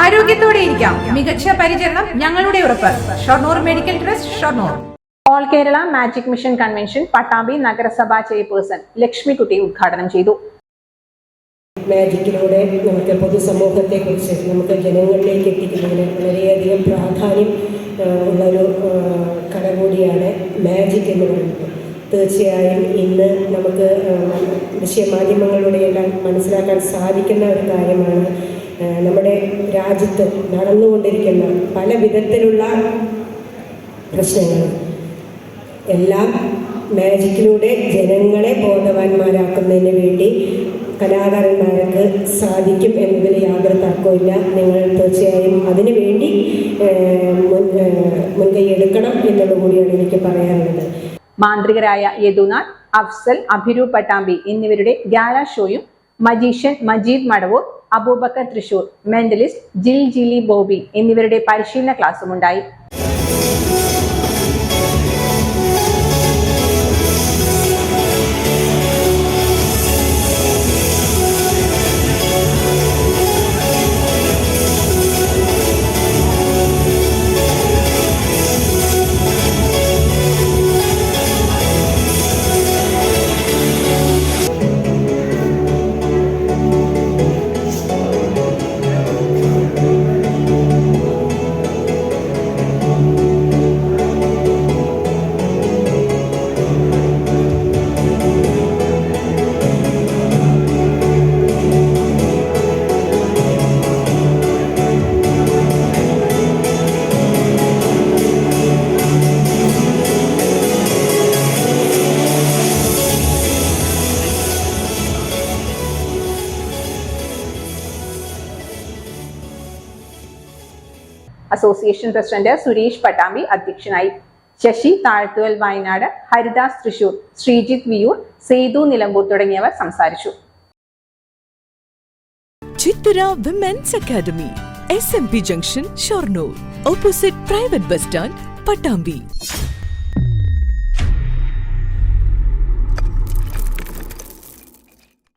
ആരോഗ്യത്തോടെ ഇരിക്കാം. മികച്ച പരിചരണം ഞങ്ങളുടെ ഉറപ്പ്. Shoranur medical trust Shoranur. All Kerala magic mission convention Pattambi നഗരസഭാ ചെയർപേഴ്സൺ ലക്ഷ്മിക്കുട്ടി ഉദ്ഘാടനം ചെയ്തു. മാജിക്കിലൂടെ നമുക്ക് പൊതുസമൂഹത്തെക്കുറിച്ച് നമുക്ക് ജനങ്ങളിലേക്ക് എത്തിക്കുന്നതിന് വളരെയധികം പ്രാധാന്യം ഉള്ളൊരു കട കൂടിയാണ് മാജിക് എന്ന് പറയുന്നത്. തീർച്ചയായും ഇന്ന് നമുക്ക് ദൃശ്യമാധ്യമങ്ങളിലൂടെയെല്ലാം മനസ്സിലാക്കാൻ സാധിക്കുന്ന ഒരു കാര്യമാണ് രാജ്യത്ത് നടന്നുകൊണ്ടിരിക്കുന്ന പല വിധത്തിലുള്ള പ്രശ്നങ്ങൾ. എല്ലാം മാജിക്കിലൂടെ ജനങ്ങളെ ബോധവാന്മാരാക്കുന്നതിന് വേണ്ടി കലാകാരന്മാർക്ക് സാധിക്കും എന്നതിൽ യാതൊരു തർക്കമില്ല നിങ്ങൾ തീർച്ചയായും അതിനു വേണ്ടി മുൻകൈ എടുക്കണം എന്നുള്ളത് കൂടിയാണ് എനിക്ക് പറയാനുള്ളത്. മാന്ത്രികരായ യദുനാഥ് അഫ്സൽ അഭിരൂപ് പട്ടാമ്പി എന്നിവരുടെ ഗാല ഷോയും മജീഷ്യൻ മജീദ് മടവൂർ അബൂബക്കർ തൃശൂർ മെന്റലിസ്റ്റ് ജിൽ ജിലി ബോബി എന്നിവരുടെ പരിശീലന ക്ലാസും അസോസിയേഷൻ പ്രസിഡന്റ് സുരേഷ് പട്ടാമ്പി അധ്യക്ഷനായി ശശി താഴ്ത്തുവൽ വയനാട് ഹരിദാസ് തൃശൂർ ശ്രീജിത്ത് വിയൂർ സേതു നിലമ്പൂർ തുടങ്ങിയവർ സംസാരിച്ചു. Chithara women's academy S M P junction Shoranur opposite private bus stand Pattambi